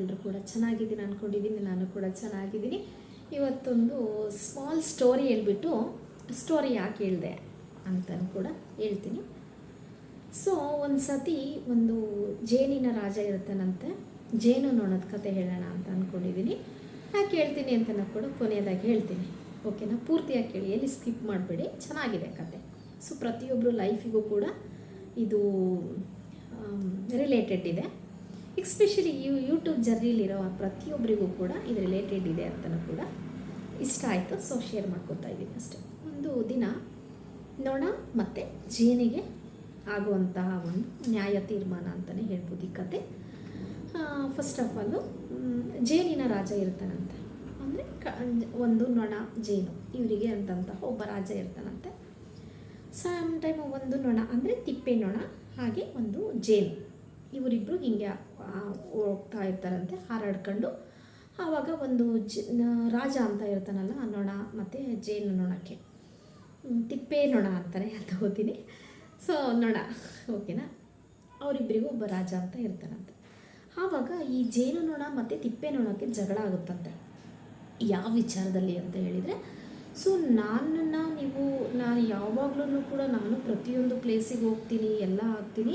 ಎಲ್ಲರೂ ಕೂಡ ಚೆನ್ನಾಗಿದ್ದೀನಿ ಅಂದ್ಕೊಂಡಿದ್ದೀನಿ ನಾನು ಕೂಡ ಚೆನ್ನಾಗಿದ್ದೀನಿ. ಇವತ್ತೊಂದು ಸ್ಮಾಲ್ ಸ್ಟೋರಿ ಹೇಳ್ಬಿಟ್ಟು ಸ್ಟೋರಿ ಯಾಕೆ ಹೇಳಿದೆ ಅಂತಲೂ ಕೂಡ ಹೇಳ್ತೀನಿ. ಸೊ ಒಂದು ಸತಿ ಒಂದು ಜೇನಿನ ರಾಜ ಇರುತ್ತಾನಂತೆ. ಜೇನು ನೋಡೋದು ಕತೆ ಹೇಳೋಣ ಅಂತ ಅಂದ್ಕೊಂಡಿದ್ದೀನಿ ಯಾಕೆ ಹೇಳ್ತೀನಿ ಅಂತ ಕೂಡ ಕೊನೆಯದಾಗಿ ಹೇಳ್ತೀನಿ. ಓಕೆನಾ? ಪೂರ್ತಿಯಾಗಿ ಕೇಳಿ, ಎಲ್ಲಿ ಸ್ಕಿಪ್ ಮಾಡಬೇಡಿ? ಚೆನ್ನಾಗಿದೆ ಕತೆ. ಸೊ ಪ್ರತಿಯೊಬ್ಬರು ಲೈಫಿಗೂ ಕೂಡ ಇದು ರಿಲೇಟೆಡ್ ಇದೆ. ಎಕ್ಸ್ಪೆಷಲಿ ಯು ಯೂಟ್ಯೂಬ್ ಜರ್ನಿಲಿರೋ ಪ್ರತಿಯೊಬ್ಬರಿಗೂ ಕೂಡ ಇದು ರಿಲೇಟೆಡ್ ಇದೆ ಅಂತಲೂ ಕೂಡ ಇಷ್ಟ ಆಯಿತು. ಸೊ ಶೇರ್ ಮಾಡ್ಕೊತಾ ಇದ್ದೀನಿ ಅಷ್ಟೇ. ಒಂದು ದಿನ ನೊಣ ಮತ್ತು ಜೇನಿಗೆ ಆಗುವಂತಹ ಒಂದು ನ್ಯಾಯ ತೀರ್ಮಾನ ಅಂತಲೇ ಹೇಳ್ಬೋದು ಈ ಕತೆ. ಫಸ್ಟ್ ಆಫ್ ಆಲು ಜೇನಿನ ರಾಜ ಇರ್ತಾನಂತೆ. ಅಂದರೆ ಕ, ಒಂದು ನೊಣ, ಜೇನು, ಇವರಿಗೆ ಅಂತಂತಹ ಒಬ್ಬ ರಾಜ ಇರ್ತಾನಂತೆ. ಸಮ್ ಟೈಮ್ ಒಂದು ನೊಣ, ಅಂದರೆ ತಿಪ್ಪೆ ನೊಣ, ಹಾಗೆ ಒಂದು ಜೇನು. ಇವರಿಬ್ಬರು ಹಿಂಗೆ ಹೋಗ್ತಾ ಇರ್ತಾರಂತೆ, ಹಾರಾಡ್ಕೊಂಡು. ಆವಾಗ ಒಂದು ಜ ರಾಜ ಅಂತ ಇರ್ತಾನಲ್ಲ ನೊಣ ಮತ್ತು ಜೇನು ನೊಣಕ್ಕೆ ತಿಪ್ಪೆ ನೊಣ ಅಂತಾರೆ, ಅಂತ ಓದ್ತೀನಿ. ಸೊ ನೊಣ ಓಕೆನಾ? ಅವರಿಬ್ಬರಿಗೂ ಒಬ್ಬ ರಾಜ ಅಂತ ಇರ್ತಾನಂತೆ. ಆವಾಗ ಈ ಜೇನು ನೊಣ ಮತ್ತು ತಿಪ್ಪೆ ನೊಣಕ್ಕೆ ಜಗಳ ಆಗುತ್ತಂತೆ. ಯಾವ ವಿಚಾರದಲ್ಲಿ ಅಂತ ಹೇಳಿದರೆ ಸೊ ನನ್ನನ್ನು ನೀವು, ನಾನು ಯಾವಾಗಲೂ ಕೂಡ ನಾನು ಪ್ರತಿಯೊಂದು ಪ್ಲೇಸಿಗೆ ಹೋಗ್ತೀನಿ, ಎಲ್ಲ ಆಗ್ತೀನಿ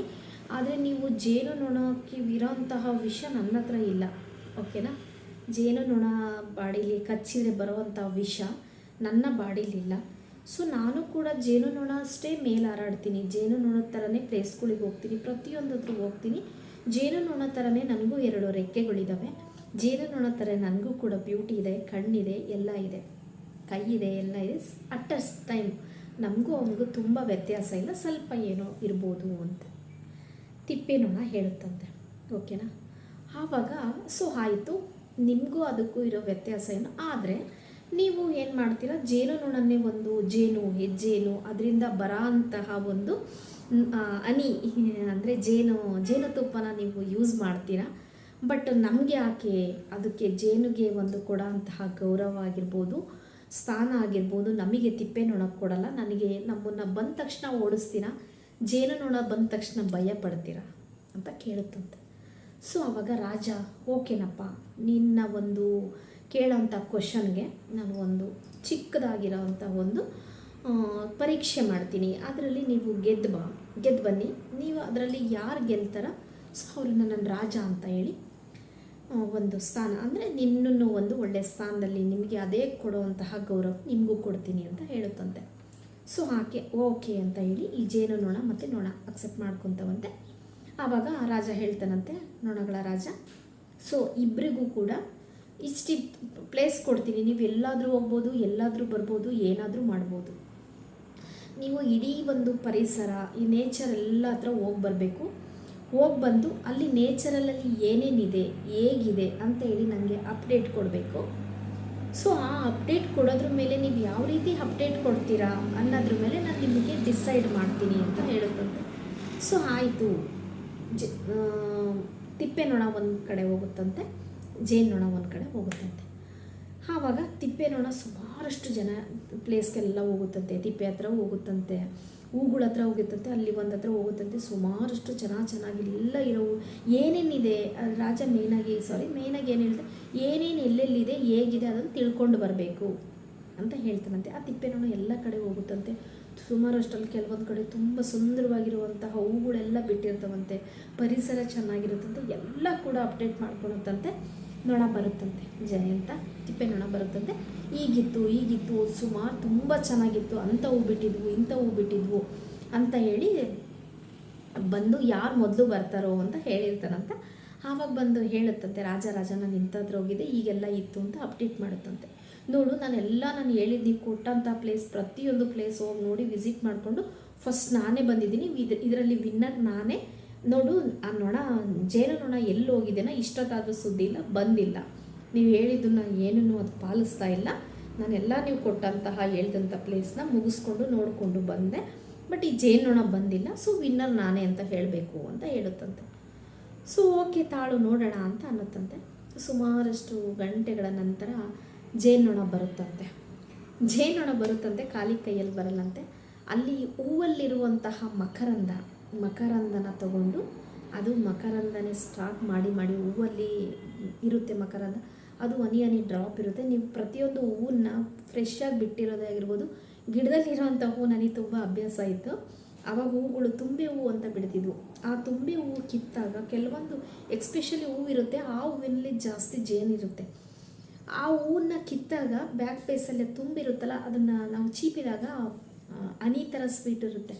ಆದರೆ ನೀವು ಜೇನು ನೊಣಕ್ಕೆ ಇರೋಂತಹ ವಿಷ ನನ್ನ ಹತ್ರ ಇಲ್ಲ. ಓಕೆನಾ ಜೇನು ನೊಣ ಬಾಡಿಲಿ ಕಚ್ಚಿದ್ರೆ ಬರುವಂಥ ವಿಷ ನನ್ನ ಬಾಡಿಲಿಲ್ಲ ಸೊ ನಾನು ಕೂಡ ಜೇನು ನೊಣ ಅಷ್ಟೇ ಮೇಲೆ ಹಾರಾಡ್ತೀನಿ. ಜೇನು ನೊಣದ ಥರನೇ ಪ್ಲೇಸ್ಗಳಿಗೆ ಹೋಗ್ತೀನಿ ಪ್ರತಿಯೊಂದತ್ರ ಹೋಗ್ತೀನಿ. ಜೇನು ನೊಣ ಥರನೇ ನನಗೂ ಎರಡು ರೆಕ್ಕೆಗಳಿದ್ದಾವೆ ಜೇನು ನೊಣ ಥರ ನನಗೂ ಕೂಡ ಬ್ಯೂಟಿ ಇದೆ, ಕಣ್ಣಿದೆ, ಎಲ್ಲ ಇದೆ. ಕೈ ಇದೆ ಎಲ್ಲ ಇದೆ ಅಟ್ ಅಸ್ ಟೈಮ್ ನಮಗೂ ಅವನಿಗೂ ತುಂಬ ವ್ಯತ್ಯಾಸ ಇಲ್ಲ, ಸ್ವಲ್ಪ ಏನೋ ಇರ್ಬೋದು ಅಂತ. ತಿಪ್ಪೆ ನೊಣ ಹೇಳುತ್ತಂತೆ. ಓಕೆನಾ? ಆವಾಗ ಸೊ ಆಯಿತು, ನಿಮಗೂ ಅದಕ್ಕೂ ಇರೋ ವ್ಯತ್ಯಾಸ ಏನು? ಆದರೆ ನೀವು ಏನು ಮಾಡ್ತೀರಾ? ಜೇನು ನೊಣನ್ನೇ ಒಂದು ಜೇನು, ಹೆಜ್ಜೇನು, ಅದರಿಂದ ಬರಾಂತಹ ಒಂದು ಅನಿ ಅಂದರೆ ಜೇನು ಜೇನುತುಪ್ಪನ ನೀವು ಯೂಸ್ ಮಾಡ್ತೀರಾ? ಬಟ್ ನಮಗೆ ಯಾಕೆ ಅದಕ್ಕೆ ಜೇನುಗೆ ಒಂದು ಕೊಡೋ ಅಂತಹ ಗೌರವ ಆಗಿರ್ಬೋದು? ಸ್ಥಾನ ಆಗಿರ್ಬೋದು, ನಮಗೆ ತಿಪ್ಪೆ ನೊಣ ಕೊಡಲ್ಲ. ನನಗೆ ನಮ್ಮನ್ನು ಬಂದ ತಕ್ಷಣ ಓಡಿಸ್ತೀರ? ಜೇನು ನೊಣ ಬಂದ ತಕ್ಷಣ ಭಯ ಪಡ್ತೀರಾ ಅಂತ ಕೇಳುತ್ತಂತೆ. ಸೊ ಆವಾಗ ರಾಜ, ಓಕೆನಪ್ಪ, ನಿನ್ನ ಒಂದು ಕೇಳೋಂಥ ಕ್ವಶನ್ಗೆ ನಾನು ಒಂದು ಚಿಕ್ಕದಾಗಿರೋವಂಥ ಒಂದು ಪರೀಕ್ಷೆ ಮಾಡ್ತೀನಿ. ಅದರಲ್ಲಿ ನೀವು ಗೆದ್ದು ಬಾ. ಗೆದ್ದು ಬನ್ನಿ. ನೀವು ಅದರಲ್ಲಿ ಯಾರು ಗೆಲ್ತಾರ ಸೊ ಅವ್ರನ್ನ ನನ್ನ ರಾಜ ಅಂತ ಹೇಳಿ ಒಂದು ಸ್ಥಾನ. ಅಂದರೆ ನಿನ್ನನ್ನು ಒಂದು ಒಳ್ಳೆಯ ಸ್ಥಾನದಲ್ಲಿ ನಿಮಗೆ ಅದೇ ಕೊಡುವಂತಹ ಗೌರವ ನಿಮಗೂ ಕೊಡ್ತೀನಿ ಅಂತ ಹೇಳುತ್ತಂತೆ. ಸೊ ಆಕೆ ಓಕೆ ಅಂತ ಹೇಳಿ ಈ ಜೇನು ನೊಣ ಮತ್ತು ನೊಣ ಅಕ್ಸೆಪ್ಟ್ ಮಾಡ್ಕೊತವಂತೆ. ಆವಾಗ ರಾಜ ಹೇಳ್ತಾನಂತೆ, ನೊಣಗಳ ರಾಜ ಸೊ ಇಬ್ಬರಿಗೂ ಕೂಡ ಇಷ್ಟಿ ಪ್ಲೇಸ್ ಕೊಡ್ತೀನಿ. ನೀವು ಎಲ್ಲಾದರೂ ಹೋಗ್ಬೋದು, ಎಲ್ಲಾದರೂ ಬರ್ಬೋದು, ಏನಾದರೂ ಮಾಡ್ಬೋದು. ನೀವು ಇಡೀ ಒಂದು ಪರಿಸರ, ಈ ನೇಚರ್ ಎಲ್ಲ ಹತ್ರ ಹೋಗಿ ಬರಬೇಕು. ಹೋಗಿ ಬಂದು ಅಲ್ಲಿ ನೇಚರಲ್ಲಿ ಏನೇನಿದೆ, ಹೇಗಿದೆ ಅಂತ ಹೇಳಿ ನನಗೆ ಅಪ್ಡೇಟ್ ಕೊಡಬೇಕು. ಸೊ ಆ ಅಪ್ಡೇಟ್ ಕೊಡೋದ್ರ ಮೇಲೆ ನೀವು ಯಾವ ರೀತಿ ಅಪ್ಡೇಟ್ ಕೊಡ್ತೀರಾ ಅನ್ನೋದ್ರ ಮೇಲೆ ನಾನು ನಿಮಗೆ ಡಿಸೈಡ್ ಮಾಡ್ತೀನಿ ಅಂತ ಹೇಳುತ್ತಂತೆ. ಸೊ ಆಯಿತು. ಜ ತಿಪ್ಪೆ ನೊಣ ಒಂದು ಕಡೆ ಹೋಗುತ್ತಂತೆ. ಜೇನು ಒಂದು ಕಡೆ ಹೋಗುತ್ತಂತೆ. ಆವಾಗ ತಿಪ್ಪೆ ನೊಣ ಸುಮಾರಷ್ಟು ಜನ ಪ್ಲೇಸ್ಗೆಲ್ಲ ಹೋಗುತ್ತಂತೆ, ತಿಪ್ಪೆ ಹತ್ರ ಹೋಗುತ್ತಂತೆ. ಹೂಗಳ ಹತ್ರ ಹೋಗುತ್ತಂತೆ ಅಲ್ಲಿ ಒಂದು ಹತ್ರ ಹೋಗುತ್ತಂತೆ. ಸುಮಾರಷ್ಟು ಚೆನ್ನಾಗಿ ಚೆನ್ನಾಗಿ ಎಲ್ಲ ಇರೋ ಏನೇನಿದೆ? ರಾಜ ಮೇನಾಗಿ ಸಾರಿ ಮೇನಾಗಿ ಏನು ಹೇಳ್ತಾರೆ ಏನೇನು ಎಲ್ಲೆಲ್ಲಿದೆ, ಹೇಗಿದೆ ಅದನ್ನು ತಿಳ್ಕೊಂಡು ಬರಬೇಕು ಅಂತ ಹೇಳ್ತಾನಂತೆ. ಆ ತಿಪ್ಪೆನೂ ಎಲ್ಲ ಕಡೆ ಹೋಗುತ್ತಂತೆ. ಸುಮಾರಷ್ಟಲ್ಲಿ ಕೆಲವೊಂದು ಕಡೆ ತುಂಬ ಸುಂದರವಾಗಿರುವಂತಹ ಹೂಗಳೆಲ್ಲ ಬಿಟ್ಟಿರ್ತವಂತೆ. ಪರಿಸರ ಚೆನ್ನಾಗಿರುತ್ತಂತೆ. ಎಲ್ಲ ಕೂಡ ಅಪ್ಡೇಟ್ ಮಾಡ್ಕೊಳುತ್ತಂತೆ. ನೊಣ ಬರುತ್ತಂತೆ. ಜಯಂತ ತಿಪ್ಪೆ ನೊಣ ಬರುತ್ತಂತೆ. ಈಗಿತ್ತು ಈಗಿತ್ತು, ಸುಮಾರು ತುಂಬ ಚೆನ್ನಾಗಿತ್ತು. ಅಂಥ ಹೂ ಬಿಟ್ಟಿದ್ವು ಇಂಥ ಹೂ ಬಿಟ್ಟಿದ್ವು ಅಂತ ಹೇಳಿ ಬಂದು ಯಾರು ಮೊದಲು ಬರ್ತಾರೋ ಅಂತ ಹೇಳಿರ್ತಾರಂತೆ ಆವಾಗ ಬಂದು ಹೇಳುತ್ತಂತೆ, ರಾಜ ರಾಜ, ನಾನು ಹೋಗಿದೆ ಈಗೆಲ್ಲ ಇತ್ತು ಅಂತ ಅಪ್ಡೇಟ್ ಮಾಡುತ್ತಂತೆ. ನೋಡು, ನಾನೆಲ್ಲ ನಾನು ಹೇಳಿದ್ದು ನೀವು ಕೊಟ್ಟಂಥ ಪ್ಲೇಸ್ ಪ್ರತಿಯೊಂದು ಪ್ಲೇಸ್ ಹೋಗಿ ನೋಡಿ ವಿಸಿಟ್ ಮಾಡಿಕೊಂಡು ಫಸ್ಟ್ ನಾನೇ ಬಂದಿದ್ದೀನಿ. ಇದ್, ಇದರಲ್ಲಿ ವಿನ್ನರ್ ನಾನೇ ನೋಡು, ಆ ನೊಣ, ಜೇನು ನೊಣ ಎಲ್ಲಿ ಹೋಗಿದೆನೋ ಇಷ್ಟೊತ್ತಾದರೂ ಸುದ್ದಿ ಇಲ್ಲ, ಬಂದಿಲ್ಲ. ನೀವು ಹೇಳಿದ್ದನ್ನ ಏನೂ ಅದು ಪಾಲಿಸ್ತಾ ಇಲ್ಲ. ನಾನೆಲ್ಲ ನೀವು ಕೊಟ್ಟಂತಹ ಹೇಳ್ದಂಥ ಪ್ಲೇಸ್ನ ಮುಗಿಸ್ಕೊಂಡು ನೋಡಿಕೊಂಡು ಬಂದೆ. ಬಟ್ ಈ ಜೇನುನೊಣ ಬಂದಿಲ್ಲ ಸೊ ವಿನ್ನರ್ ನಾನೇ ಅಂತ ಹೇಳಬೇಕು ಅಂತ ಹೇಳುತ್ತಂತೆ. ಸೊ ಓಕೆ ತಾಳು ನೋಡೋಣ ಅಂತ ಅನ್ನುತ್ತಂತೆ. ಸುಮಾರಷ್ಟು ಗಂಟೆಗಳ ನಂತರ ಜೇನುನೊಣ ಬರುತ್ತಂತೆ. ಜೇನುನೊಣ ಬರುತ್ತಂತೆ, ಖಾಲಿ ಕೈಯಲ್ಲಿ ಬರಲ್ಲಂತೆ. ಅಲ್ಲಿ ಹೂವಲ್ಲಿರುವಂತಹ ಮಕರಂದ ಮಕರಂದನ ತಗೊಂಡು ಅದು ಮಕರಂದನೇ ಸ್ಟಾಕ್ ಮಾಡಿ ಮಾಡಿ ಹೂವಲ್ಲಿ ಇರುತ್ತೆ ಮಕರಂದ, ಅದು ಹನಿ ಹನಿ ಡ್ರಾಪ್ ಇರುತ್ತೆ. ನೀವು ಪ್ರತಿಯೊಂದು ಹೂವನ್ನ ಫ್ರೆಶ್ ಆಗಿ ಬಿಟ್ಟಿರೋದೇ ಆಗಿರ್ಬೋದು. ಗಿಡದಲ್ಲಿರೋಂಥ ಹೂವು ನನಗೆ ತುಂಬ ಅಭ್ಯಾಸ ಇತ್ತು. ಆವಾಗ ಹೂಗಳು ತುಂಬೆ ಹೂವು ಅಂತ ಬಿಡ್ತಿದ್ವು. ಆ ತುಂಬೆ ಹೂವು ಕಿತ್ತಾಗ ಕೆಲವೊಂದು ಎಕ್ಸ್ಪೆಷಲಿ ಹೂವು ಇರುತ್ತೆ, ಆ ಹೂವಿನಲ್ಲಿ ಜಾಸ್ತಿ ಜೇನಿರುತ್ತೆ ಆ ಹೂವನ್ನ ಕಿತ್ತಾಗ ಬ್ಯಾಕ್ ಪೇಸಲ್ಲೇ ತುಂಬಿರುತ್ತಲ್ಲ, ಅದನ್ನು ನಾವು ಚೀಪಿದಾಗ ಹನಿ ಥರ ಸ್ವೀಟ್ ಇರುತ್ತೆ.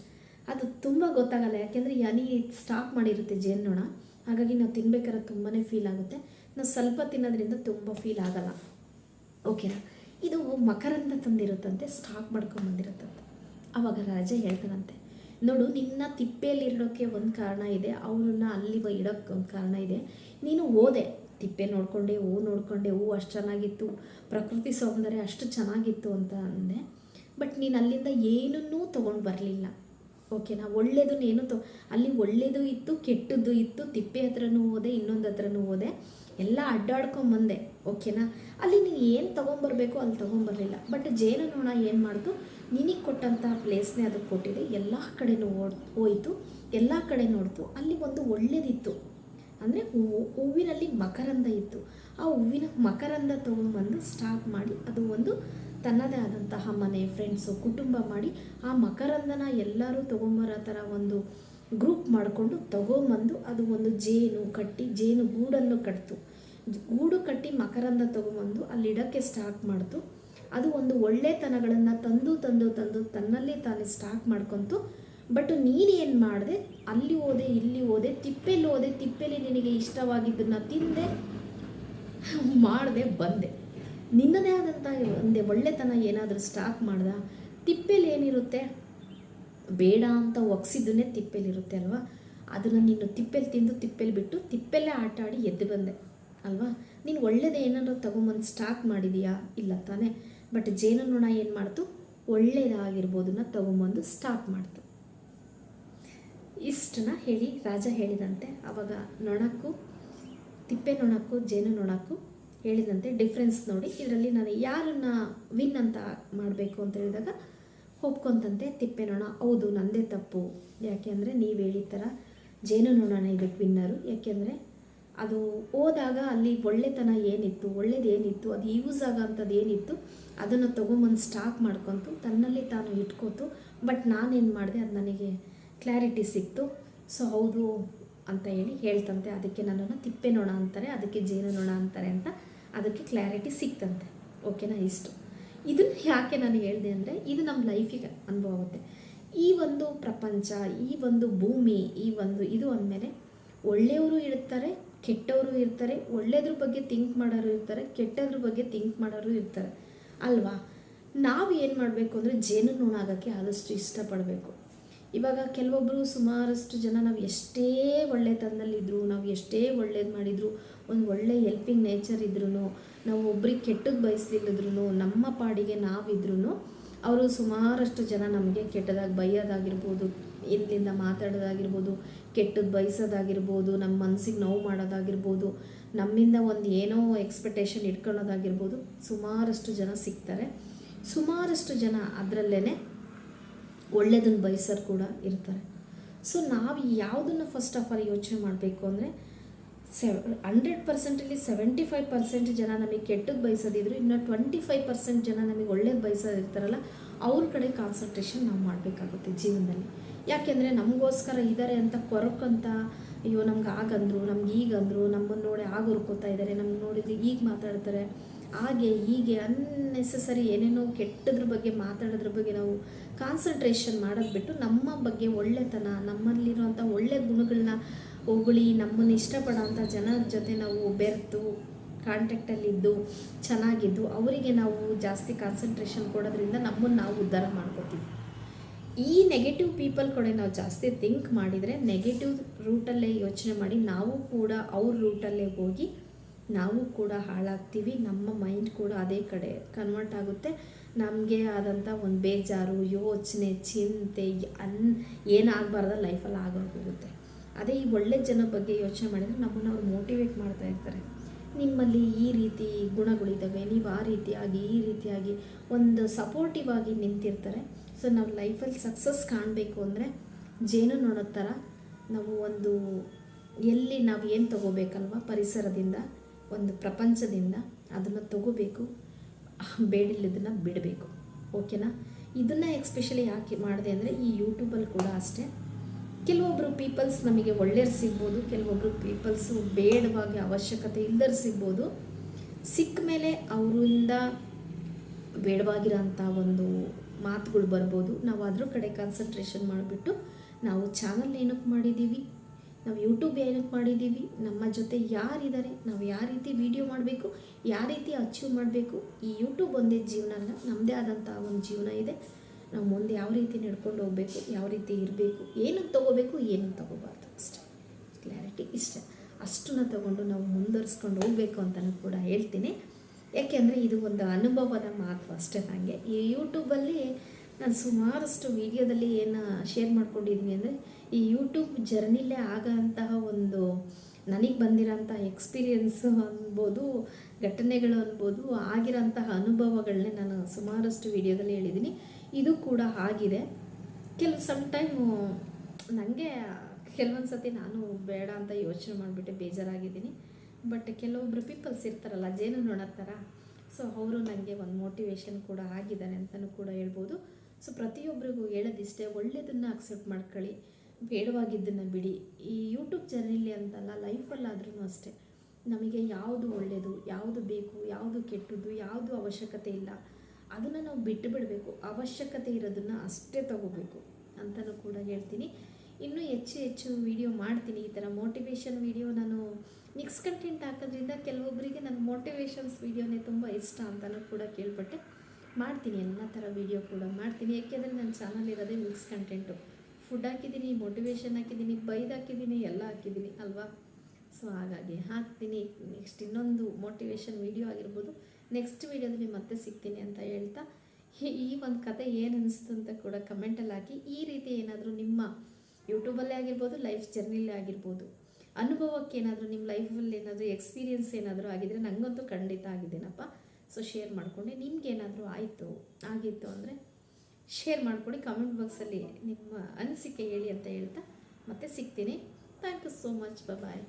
ಅದು ತುಂಬ ಗೊತ್ತಾಗಲ್ಲ, ಯಾಕೆಂದರೆ ಯನಿ ಸ್ಟಾಕ್ ಮಾಡಿರುತ್ತೆ ಜೇನುನೊಣ ಹಾಗಾಗಿ ನಾವು ತಿನ್ಬೇಕಾದ್ರೆ ತುಂಬಾ ಫೀಲ್ ಆಗುತ್ತೆ. ನಾವು ಸ್ವಲ್ಪ ತಿನ್ನೋದ್ರಿಂದ ತುಂಬ ಫೀಲ್ ಆಗಲ್ಲ. ಓಕೆನಾ ಇದು ಮಕರಂದ ತಂದಿರುತ್ತಂತೆ ಸ್ಟಾಕ್ ಮಾಡ್ಕೊಂಬಂದಿರುತ್ತಂತೆ ಆವಾಗ ರಾಜ ಹೇಳ್ತಾನಂತೆ, ನೋಡು, ನಿನ್ನ ತಿಪ್ಪೆಯಲ್ಲಿ ಇರೋಕ್ಕೆ ಒಂದು ಕಾರಣ ಇದೆ, ಅವ್ರನ್ನ ಅಲ್ಲಿ ಇಡೋಕ್ಕೆ ಒಂದು ಕಾರಣ ಇದೆ. ನೀನು ಓದೆ. ತಿಪ್ಪೆ ನೋಡಿಕೊಂಡೆ, ಹೂ ನೋಡಿಕೊಂಡೆ, ಹೂ ಅಷ್ಟು ಚೆನ್ನಾಗಿತ್ತು. ಪ್ರಕೃತಿ ಸೌಂದರ್ಯ ಅಷ್ಟು ಚೆನ್ನಾಗಿತ್ತು ಅಂತ ಅಂದೆ. ಬಟ್ ನೀನು ಅಲ್ಲಿಂದ ಏನನ್ನೂ ತೊಗೊಂಡು ಬರಲಿಲ್ಲ. ಓಕೆನಾ ಒಳ್ಳೇದನ್ನೇನು ತೊ, ಅಲ್ಲಿ ಒಳ್ಳೇದು ಇತ್ತು, ಕೆಟ್ಟದ್ದು ಇತ್ತು, ತಿಪ್ಪೆ ಹತ್ರನೂ ಹೋದೆ, ಇನ್ನೊಂದು ಹತ್ರನೂ ಹೋದೆ, ಎಲ್ಲ ಅಡ್ಡಾಡ್ಕೊಂಬಂದೆ, ಓಕೆನಾ? ಅಲ್ಲಿ ನೀನು ಏನು ತೊಗೊಂಬರ್ಬೇಕು ಅಲ್ಲಿ ತೊಗೊಂಬರಲಿಲ್ಲ. ಬಟ್ ಜೇನುನೊಣ ಏನು ಮಾಡ್ತು ನಿನಗೆ ಕೊಟ್ಟಂತಹ ಪ್ಲೇಸ್ನೇ ಅದಕ್ಕೆ ಕೊಟ್ಟಿದೆ, ಎಲ್ಲ ಕಡೆನೂ ಓಡ್, ಹೋಯಿತು, ಎಲ್ಲ ಕಡೆ ನೋಡ್ತು, ಅಲ್ಲಿ ಒಂದು ಒಳ್ಳೇದಿತ್ತು. ಅಂದರೆ ಹೂವು ಹೂವಿನಲ್ಲಿ ಮಕರಂದ ಇತ್ತು. ಆ ಹೂವಿನ ಮಕರಂದ ತೊಗೊಂಬಂದು ಸ್ಟಾಕ್ ಮಾಡಿ, ಅದು ಒಂದು ತನ್ನದೇ ಆದಂತಹ ಮನೆ ಫ್ರೆಂಡ್ಸು ಕುಟುಂಬ ಮಾಡಿ ಆ ಮಕರಂದನ ಎಲ್ಲರೂ ತೊಗೊಂಬರೋ ಥರ ಒಂದು ಗ್ರೂಪ್ ಮಾಡಿಕೊಂಡು ತೊಗೊಂಬಂದು ಅದು ಒಂದು ಜೇನು ಕಟ್ಟಿ, ಜೇನು ಗೂಡನ್ನು ಕಟ್ತು. ಗೂಡು ಕಟ್ಟಿ ಮಕರಂದ ತೊಗೊಂಬಂದು ಅಲ್ಲಿ ಇಡೋಕ್ಕೆ ಸ್ಟಾರ್ಟ್ ಮಾಡ್ತು. ಅದು ಒಂದು ಒಳ್ಳೆತನಗಳನ್ನು ತಂದು ತಂದು ತಂದು ತನ್ನಲ್ಲಿ ತಾನೇ ಸ್ಟಾಕ್ ಮಾಡ್ಕೊಂತು. ಬಟ್ ನೀನು ಏನು ಮಾಡಿದೆ? ಅಲ್ಲಿ ಹೋದೆ, ಇಲ್ಲಿ ಹೋದೆ, ತಿಪ್ಪೆಲ್ಲಿ ಹೋದೆ, ತಿಪ್ಪೆಲಿ ನಿನಗೆ ಇಷ್ಟವಾಗಿದ್ದನ್ನು ತಿಂದೆ, ಮಾಡಿದೆ, ಬಂದೆ. ನಿನ್ನದೇ ಆದಂಥ ಒಂದೇ ಒಳ್ಳೆತನ ಏನಾದರೂ ಸ್ಟಾಕ್ ಮಾಡ್ದ? ತಿಪ್ಪೆಲಿ ಏನಿರುತ್ತೆ? ಬೇಡ ಅಂತ ಒಗ್ಸಿದ್ದನ್ನೇ ತಿಪ್ಪೆಲಿರುತ್ತೆ ಅಲ್ವಾ? ಅದನ್ನು ನೀನು ತಿಪ್ಪೆಲಿ ತಿಂದು ತಿಪ್ಪೆಲಿ ಬಿಟ್ಟು ತಿಪ್ಪೆಲ್ಲೇ ಆಟ ಆಡಿ ಎದ್ದು ಬಂದೆ, ಅಲ್ವಾ? ನೀನು ಒಳ್ಳೇದು ಏನಾದರೂ ತಗೊಂಬಂದು ಸ್ಟಾಕ್ ಮಾಡಿದೀಯಾ? ಇಲ್ಲ ತಾನೇ. ಬಟ್ ಜೇನುನೊಣ ಏನು ಮಾಡ್ತು? ಒಳ್ಳೇದಾಗಿರ್ಬೋದನ್ನ ತೊಗೊಂಬಂದು ಸ್ಟಾಕ್ ಮಾಡ್ತು. ಇಷ್ಟನ್ನ ಹೇಳಿ ರಾಜ ಹೇಳಿದಂತೆ ಆವಾಗ ನೊಣಕ್ಕೂ ತಿಪ್ಪೆ ನೊಣಕ್ಕೂ ಜೇನು ನೊಣಕ್ಕೂ ಹೇಳಿದಂತೆ ಡಿಫ್ರೆನ್ಸ್ ನೋಡಿ. ಇದರಲ್ಲಿ ನಾನು ಯಾರನ್ನ ವಿನ್ ಅಂತ ಮಾಡಬೇಕು ಅಂತ ಹೇಳಿದಾಗ ಒಪ್ಕೊಂತಂತೆ ತಿಪ್ಪೆ ನೊಣ, ಹೌದು ನಂದೇ ತಪ್ಪು. ಯಾಕೆಂದರೆ ನೀವು ಹೇಳಿದ ಥರ ಜೇನು ನೊಣನ ಇದಕ್ಕೆ ವಿನ್ನರು ಯಾಕೆಂದರೆ ಅದು ಹೋದಾಗ ಅಲ್ಲಿ ಒಳ್ಳೆತನ ಏನಿತ್ತು ಒಳ್ಳೇದೇನಿತ್ತು ಅದು ಯೂಸ್ ಆಗೋಂಥದ್ದು ಏನಿತ್ತು, ಅದನ್ನು ತೊಗೊಂಬಂದು ಸ್ಟಾಕ್ ಮಾಡ್ಕೊತು, ತನ್ನಲ್ಲಿ ತಾನು ಇಟ್ಕೋತು ಬಟ್ ನಾನೇನು ಮಾಡಿದೆ ಅದು ನನಗೆ ಕ್ಲಾರಿಟಿ ಸಿಕ್ತು. ಸೊ ಹೌದು ಅಂತ ಹೇಳಿ ಹೇಳ್ತಂತೆ. ಅದಕ್ಕೆ ನನ್ನನ್ನು ತಿಪ್ಪೆ ನೋಣ ಅಂತಾರೆ, ಅದಕ್ಕೆ ಜೇನು ನೋಣ ಅಂತಾರೆ ಅಂತ ಅದಕ್ಕೆ ಕ್ಲಾರಿಟಿ ಸಿಕ್ತಂತೆ. ಓಕೆನಾ ಇಷ್ಟು. ಇದನ್ನು ಯಾಕೆ ನಾನು ಹೇಳಿದೆ ಅಂದರೆ, ಇದು ನಮ್ಮ ಲೈಫಿಗೆ ಅನುಭವ ಆಗುತ್ತೆ. ಈ ಒಂದು ಪ್ರಪಂಚ, ಈ ಒಂದು ಭೂಮಿ, ಈ ಒಂದು ಇದು ಅಂದಮೇಲೆ ಒಳ್ಳೆಯವರು ಇರ್ತಾರೆ, ಕೆಟ್ಟವರು ಇರ್ತಾರೆ ಒಳ್ಳೆಯದ್ರ ಬಗ್ಗೆ ಥಿಂಕ್ ಮಾಡೋರು ಇರ್ತಾರೆ, ಕೆಟ್ಟದ್ರ ಬಗ್ಗೆ ಥಿಂಕ್ ಮಾಡೋರು ಇರ್ತಾರೆ. ಅಲ್ವಾ? ನಾವು ಏನು ಮಾಡಬೇಕು ಅಂದರೆ ಜೇನು ನೊಣ ಆಗೋಕ್ಕೆ ಆದಷ್ಟು ಇಷ್ಟಪಡಬೇಕು. ಇವಾಗ ಕೆಲವೊಬ್ಬರು ಸುಮಾರಷ್ಟು ಜನ ನಾವು ಎಷ್ಟೇ ಒಳ್ಳೆತನದಲ್ಲಿದ್ದರು ನಾವು ಎಷ್ಟೇ ಒಳ್ಳೇದು ಮಾಡಿದ್ರು, ಒಂದು ಒಳ್ಳೆ ಹೆಲ್ಪಿಂಗ್ ನೇಚರ್ ಇದ್ರೂ ನಾವು ಒಬ್ರಿಗೆ ಕೆಟ್ಟದ್ದು ಬಯಸ್ಲಿಲ್ಲದ್ರೂ ನಮ್ಮ ಪಾಡಿಗೆ ನಾವಿದ್ರೂ ಅವರು ಸುಮಾರಷ್ಟು ಜನ ನಮಗೆ ಕೆಟ್ಟದಾಗಿ ಬೈಯೋದಾಗಿರ್ಬೋದು, ಇಲ್ಲಿಂದ ಮಾತಾಡೋದಾಗಿರ್ಬೋದು ಕೆಟ್ಟದ್ದು ಬಯಸೋದಾಗಿರ್ಬೋದು ನಮ್ಮ ಮನಸ್ಸಿಗೆ ನೋವು ಮಾಡೋದಾಗಿರ್ಬೋದು, ನಮ್ಮಿಂದ ಒಂದು ಏನೋ ಎಕ್ಸ್ಪೆಕ್ಟೇಷನ್ ಇಟ್ಕೊಳ್ಳೋದಾಗಿರ್ಬೋದು ಸುಮಾರಷ್ಟು ಜನ ಸಿಗ್ತಾರೆ. ಸುಮಾರಷ್ಟು ಜನ ಅದರಲ್ಲೇ ಒಳ್ಳೆಯದನ್ನು ಬಯಸೋರು ಕೂಡ ಇರ್ತಾರೆ. ಸೊ ನಾವು ಯಾವುದನ್ನು ಫಸ್ಟ್ ಆಫ್ ಆಲ್ ಯೋಚನೆ ಮಾಡಬೇಕು ಅಂದರೆ ಸೆವ್ ಹಂಡ್ರೆಡ್ ಪರ್ಸೆಂಟಲ್ಲಿ ಸೆವೆಂಟಿ ಫೈವ್ ಪರ್ಸೆಂಟ್ ಜನ ನಮಗೆ ಕೆಟ್ಟದ್ದು ಬಯಸೋದಿದ್ರು, ಇನ್ನು ಟ್ವೆಂಟಿ ಫೈವ್ ಪರ್ಸೆಂಟ್ ಜನ ನಮಗೆ ಒಳ್ಳೇದು ಬಯಸೋದಿರ್ತಾರಲ್ಲ, ಅವ್ರ ಕಡೆ ಕಾನ್ಸಂಟ್ರೇಷನ್ ನಾವು ಮಾಡಬೇಕಾಗುತ್ತೆ ಜೀವನದಲ್ಲಿ. ಯಾಕೆಂದರೆ ನಮಗೋಸ್ಕರ ಇದ್ದಾರೆ ಅಂತ ಕೊರಕಂತ, ಅಯ್ಯೋ ನಮ್ಗೆ ಆಗಂದ್ರು, ನಮ್ಗೆ ಈಗಂದ್ರು ನಮ್ಮನ್ನು ನೋಡಿ ಆಗ ಹುರ್ಕೋತಾ ಇದ್ದಾರೆ ನಮ್ಗೆ ನೋಡಿದ್ರೆ ಈಗ ಮಾತಾಡ್ತಾರೆ. ಹಾಗೆ ಹೀಗೆ ಅನ್ನೆಸೆಸರಿ ಏನೇನೋ ಕೆಟ್ಟದ್ರ ಬಗ್ಗೆ ಮಾತಾಡೋದ್ರ ಬಗ್ಗೆ ನಾವು ಕಾನ್ಸಂಟ್ರೇಷನ್ ಮಾಡೋದು ಬಿಟ್ಟು ನಮ್ಮ ಬಗ್ಗೆ ಒಳ್ಳೆತನ ನಮ್ಮಲ್ಲಿರುವಂಥ ಒಳ್ಳೆ ಗುಣಗಳನ್ನ ಹೊಗಳಿ, ನಮ್ಮನ್ನು ಇಷ್ಟಪಡೋವಂಥ ಜನರ ಜೊತೆ ನಾವು ಬೆರೆತು ಕಾಂಟ್ಯಾಕ್ಟಲ್ಲಿದ್ದು ಚೆನ್ನಾಗಿದ್ದು, ಅವರಿಗೆ ನಾವು ಜಾಸ್ತಿ ಕಾನ್ಸಂಟ್ರೇಷನ್ ಕೊಡೋದ್ರಿಂದ ನಮ್ಮನ್ನು ನಾವು ಉದ್ಧಾರ ಮಾಡ್ಕೋತೀವಿ. ಈ ನೆಗೆಟಿವ್ ಪೀಪಲ್ ಕಡೆ ನಾವು ಜಾಸ್ತಿ ಥಿಂಕ್ ಮಾಡಿದರೆ ನೆಗೆಟಿವ್ ರೂಟಲ್ಲೇ ಯೋಚನೆ ಮಾಡಿ ನಾವು ಕೂಡ ಅವ್ರ ರೂಟಲ್ಲೇ ಹೋಗಿ ನಾವು ಕೂಡ ಹಾಳಾಗ್ತೀವಿ, ನಮ್ಮ ಮೈಂಡ್ ಕೂಡ ಅದೇ ಕಡೆ ಕನ್ವರ್ಟ್ ಆಗುತ್ತೆ. ನಮಗೆ ಆದಂಥ ಒಂದು ಬೇಜಾರು, ಯೋಚನೆ, ಚಿಂತೆ, ಅನ್, ಏನಾಗಬಾರ್ದ ಲೈಫಲ್ಲಿ ಆಗೋಗೋಗುತ್ತೆ ಅದೇ ಈ ಒಳ್ಳೆ ಜನ ಬಗ್ಗೆ ಯೋಚನೆ ಮಾಡಿದರೆ ನಮ್ಮನ್ನು ಅವ್ರು ಮೋಟಿವೇಟ್ ಮಾಡ್ತಾ ಇರ್ತಾರೆ. ನಿಮ್ಮಲ್ಲಿ ಈ ರೀತಿ ಗುಣಗಳಿದ್ದಾವೆ ನೀವು ಆ ರೀತಿಯಾಗಿ, ಈ ರೀತಿಯಾಗಿ ಒಂದು ಸಪೋರ್ಟಿವ್ ಆಗಿ ನಿಂತಿರ್ತಾರೆ. ಸೊ ನಾವು ಲೈಫಲ್ಲಿ ಸಕ್ಸಸ್ ಕಾಣಬೇಕು ಅಂದರೆ ಜೇನು ನೋಡೋ ಥರ ನಾವು ಒಂದು ಎಲ್ಲಿ ನಾವು ಏನು ತಗೋಬೇಕಲ್ವ ಪರಿಸರದಿಂದ ಒಂದು ಪ್ರಪಂಚದಿಂದ ಅದನ್ನು ತಗೋಬೇಕು. ಬೇಡಿಲ್ಲದನ್ನು ಬಿಡಬೇಕು. ಓಕೆನಾ? ಇದನ್ನು ಎಕ್ಸ್ಪೆಷಲಿ ಯಾಕೆ ಮಾಡಿದೆ ಅಂದರೆ ಈ ಯೂಟ್ಯೂಬಲ್ಲಿ ಕೂಡ ಅಷ್ಟೇ. ಕೆಲವೊಬ್ಬರು ಪೀಪಲ್ಸ್ ನಮಗೆ ಒಳ್ಳೆಯರು ಸಿಗ್ಬೋದು ಕೆಲವೊಬ್ಬರು ಪೀಪಲ್ಸು ಬೇಡವಾಗಿ ಅವಶ್ಯಕತೆ ಇಲ್ಲದರು ಸಿಗ್ಬೋದು. ಸಿಕ್ಕ ಮೇಲೆ ಅವರಿಂದ ಬೇಡವಾಗಿರೋಂಥ ಒಂದು ಮಾತುಗಳು ಬರ್ಬೋದು. ನಾವು ಅದ್ರ ಕಡೆ ಕಾನ್ಸಂಟ್ರೇಷನ್ ಮಾಡಿಬಿಟ್ಟು ನಾವು ಚಾನಲ್ ಏನಕ್ಕೆ ಮಾಡಿದ್ದೀವಿ? ನಾವು ಯೂಟ್ಯೂಬ್ ಏನಕ್ಕೆ ಮಾಡಿದ್ದೀವಿ, ನಮ್ಮ ಜೊತೆ ಯಾರಿದ್ದಾರೆ, ನಾವು ಯಾವ ರೀತಿ ವೀಡಿಯೋ ಮಾಡಬೇಕು, ಯಾವ ರೀತಿ ಅಚೀವ್ ಮಾಡಬೇಕು, ಈ ಯೂಟ್ಯೂಬ್ ಒಂದೇ ಜೀವನ ಅಲ್ಲ ನಮ್ಮದೇ ಆದಂಥ ಒಂದು ಜೀವನ ಇದೆ. ನಾವು ಮುಂದೆ ಯಾವ ರೀತಿ ನಡ್ಕೊಂಡು ಹೋಗಬೇಕು, ಯಾವ ರೀತಿ ಇರಬೇಕು ಏನನ್ನು ತೊಗೋಬೇಕು ಏನಕ್ಕೆ ತೊಗೋಬಾರ್ದು ಅಷ್ಟೆ. ಕ್ಲಾರಿಟಿ ಇಷ್ಟೇ. ಅಷ್ಟನ್ನ ತಗೊಂಡು ನಾವು ಮುಂದುವರ್ಸ್ಕೊಂಡು ಹೋಗಬೇಕು ಅಂತಲೂ ಕೂಡ ಹೇಳ್ತೀನಿ. ಯಾಕೆಂದರೆ ಇದು ಒಂದು ಅನುಭವದ ಮಾತು ಅಷ್ಟೇ ನನಗೆ ಈ ಯೂಟ್ಯೂಬಲ್ಲಿ ನಾನು ಸುಮಾರಷ್ಟು ವೀಡಿಯೋದಲ್ಲಿ ಏನು ಶೇರ್ ಮಾಡ್ಕೊಂಡಿದ್ದೀನಿ ಅಂದರೆ ಈ ಯೂಟ್ಯೂಬ್ ಜರ್ನಿಲೇ ಆಗೋಂತಹ ಒಂದು ನನಗೆ ಬಂದಿರೋಂಥ ಎಕ್ಸ್ಪೀರಿಯೆನ್ಸ್ ಅನ್ಬೋದು, ಘಟನೆಗಳು ಅನ್ಬೋದು, ಆಗಿರೋಂತಹ ಅನುಭವಗಳನ್ನೇ ನಾನು ಸುಮಾರಷ್ಟು ವೀಡಿಯೋದಲ್ಲಿ ಹೇಳಿದ್ದೀನಿ. ಇದು ಕೂಡ ಆಗಿದೆ. ಕೆಲವು ಸಮ್ ಟೈಮು ನನಗೆ ಕೆಲವೊಂದು ಸತಿ ನಾನು ಬೇಡ ಅಂತ ಯೋಚನೆ ಮಾಡಿಬಿಟ್ಟು ಬೇಜಾರಾಗಿದ್ದೀನಿ. ಬಟ್ ಕೆಲವೊಬ್ಬರು ಪೀಪಲ್ಸ್ ಇರ್ತಾರಲ್ಲ ಜೇನು ನೋಡೋ ಥರ ಸೊ ಅವರು ನನಗೆ ಒಂದು ಮೋಟಿವೇಶನ್ ಕೂಡ ಆಗಿದ್ದಾರೆ ಅಂತಲೂ ಕೂಡ ಹೇಳ್ಬೋದು. ಸೊ ಪ್ರತಿಯೊಬ್ಬರಿಗೂ ಹೇಳೋದಿಷ್ಟೇ, ಒಳ್ಳೆಯದನ್ನು ಅಕ್ಸೆಪ್ಟ್ ಮಾಡ್ಕೊಳ್ಳಿ, ಬೇಡವಾಗಿದ್ದನ್ನು ಬಿಡಿ. ಈ ಯೂಟ್ಯೂಬ್ ಜರ್ನಿಲಿ ಅಂತಲ್ಲ ಲೈಫಲ್ಲಾದ್ರೂ ಅಷ್ಟೇ. ನಮಗೆ ಯಾವುದು ಒಳ್ಳೆಯದು, ಯಾವುದು ಬೇಕು, ಯಾವುದು ಕೆಟ್ಟದ್ದು, ಯಾವುದು ಅವಶ್ಯಕತೆ ಇಲ್ಲ, ಅದನ್ನು ನಾವು ಬಿಟ್ಟು ಬಿಡಬೇಕು. ಅವಶ್ಯಕತೆ ಇರೋದನ್ನು ಅಷ್ಟೇ ತಗೋಬೇಕು ಅಂತಲೂ ಕೂಡ ಹೇಳ್ತೀನಿ. ಇನ್ನೂ ಹೆಚ್ಚು ಹೆಚ್ಚು ವಿಡಿಯೋ ಮಾಡ್ತೀನಿ. ಈ ಥರ ಮೋಟಿವೇಶನ್ ವಿಡಿಯೋ ನಾನು ಮಿಕ್ಸ್ ಕಂಟೆಂಟ್ ಹಾಕೋದ್ರಿಂದ ಕೆಲವೊಬ್ಬರಿಗೆ ನನ್ನ ಮೋಟಿವೇಶನ್ಸ್ ವಿಡಿಯೋನೇ ತುಂಬ ಇಷ್ಟ ಅಂತಲೂ ಕೂಡ ಕೇಳ್ಪಟ್ಟೆ. ಮಾಡ್ತೀನಿ, ಎಲ್ಲ ಥರ ವಿಡಿಯೋ ಕೂಡ ಮಾಡ್ತೀನಿ. ಯಾಕೆಂದರೆ ನನ್ನ ಚಾನಲ್ ಇರೋದೇ ಮಿಕ್ಸ್ ಕಂಟೆಂಟು ಫುಡ್ ಹಾಕಿದ್ದೀನಿ ಮೋಟಿವೇಶನ್ ಹಾಕಿದ್ದೀನಿ, ಬೈದು ಹಾಕಿದ್ದೀನಿ, ಎಲ್ಲ ಹಾಕಿದ್ದೀನಿ, ಅಲ್ವಾ? ಸೊ ಹಾಗಾಗಿ ಹಾಕ್ತೀನಿ. ನೆಕ್ಸ್ಟ್ ಇನ್ನೊಂದು ಮೋಟಿವೇಶನ್ ವಿಡಿಯೋ ಆಗಿರ್ಬೋದು. ನೆಕ್ಸ್ಟ್ ವೀಡಿಯೋದಲ್ಲಿ ಮತ್ತೆ ಸಿಗ್ತೀನಿ ಅಂತ ಹೇಳ್ತಾ ಈ- ಒಂದು ಕತೆ ಏನು ಅನಿಸ್ತು ಅಂತ ಕೂಡ ಕಮೆಂಟಲ್ಲಿ ಹಾಕಿ, ಈ ರೀತಿ ಏನಾದರೂ ನಿಮ್ಮ ಯೂಟ್ಯೂಬಲ್ಲೇ ಆಗಿರ್ಬೋದು ಲೈಫ್ ಜರ್ನಿಲೇ ಆಗಿರ್ಬೋದು, ಅನುಭವಕ್ಕೆ ಏನಾದರೂ ನಿಮ್ಮ ಲೈಫಲ್ಲಿ ಏನಾದರೂ ಎಕ್ಸ್ಪೀರಿಯನ್ಸ್ ಏನಾದರೂ ಆಗಿದ್ರೆ ನನಗಂತೂ ಖಂಡಿತ ಆಗಿದ್ದೇನಪ್ಪ. ಸೊ ಶೇರ್ ಮಾಡಿಕೊಂಡೆ. ನಿಮಗೇನಾದರೂ ಆಯಿತು, ಆಗಿತ್ತು ಅಂದರೆ ಶೇರ್ ಮಾಡಿಕೊಡಿ. ಕಮೆಂಟ್ ಬಾಕ್ಸಲ್ಲಿ ನಿಮ್ಮ ಅನಿಸಿಕೆ ಹೇಳಿ ಅಂತ ಹೇಳ್ತಾ ಮತ್ತೆ ಸಿಗ್ತೀನಿ. Thank you so much bye